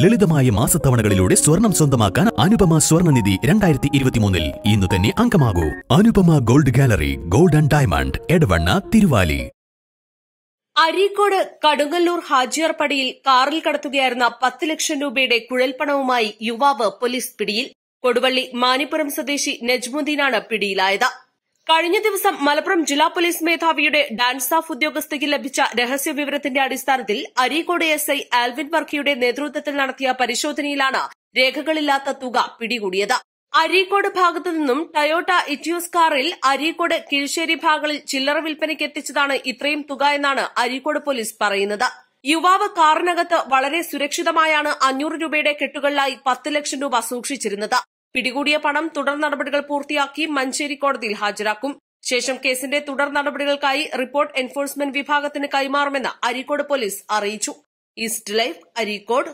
ലളിതമായ മാസത്തവണകളിലൂടെ സ്വർണം സ്വന്തമാക്കാൻ അനുപമ സ്വർണനിധി രണ്ടായിരത്തി ഇരുപത്തിമൂന്നിൽ ഇന്ന് തന്നെ അംഗമാകൂ. Anupama gold gallery gold and diamond Edavanna Thiruvali. Areekode Kadungallur ഹാജിയാർപടിയിൽ കാറിൽ കടത്തുകയായിരുന്ന പത്ത് ലക്ഷം രൂപയുടെ കുഴൽപ്പണവുമായി യുവാവ് പോലീസ് പിടിയിൽ. കൊടുവള്ളി മാനിപ്പുറം സ്വദേശി നജ്മുദ്ദീനാണ് പിടിയിലായത്. കഴിഞ്ഞ ദിവസം മലപ്പുറം ജില്ലാ പോലീസ് മേധാവിയുടെ ഡാൻസ് ഓഫ് ഉദ്യോഗസ്ഥയ്ക്ക് ലഭിച്ച രഹസ്യ വിവരത്തിന്റെ അടിസ്ഥാനത്തിൽ അരീക്കോട് എസ് ഐ ആൽവിൻ വർക്കിയുടെ നേതൃത്വത്തിൽ നടത്തിയ പരിശോധനയിലാണ് രേഖകളില്ലാത്ത തുക പിടികൂടിയത്. അരീക്കോട് ഭാഗത്തു നിന്നും ടയോട്ട ഇറ്റിയോസ് കാറിൽ അരീക്കോട് കീഴ്ശ്ശേരി ഭാഗങ്ങളിൽ ചില്ലറ വിൽപ്പനയ്ക്ക് എത്തിച്ചതാണ് ഇത്രയും തുക എന്നാണ് അരീക്കോട് പോലീസ് പറയുന്നത്. യുവാവ് കാറിനകത്ത് വളരെ സുരക്ഷിതമായാണ് അഞ്ഞൂറ് രൂപയുടെ കെട്ടുകളിലായി പത്ത് ലക്ഷം രൂപ സൂക്ഷിച്ചിരുന്നത്. പിടികൂടിയ പണം തുടർ നടപടികൾ പൂർത്തിയാക്കി മഞ്ചേരി കോടതിയിൽ ഹാജരാക്കും. ശേഷം കേസിന്റെ തുടർ നടപടികൾക്കായി റിപ്പോർട്ട് എൻഫോഴ്സ്മെന്റ് വിഭാഗത്തിന് കൈമാറുമെന്ന് അരീക്കോട് പോലീസ് അറിയിച്ചു. East life Areekode.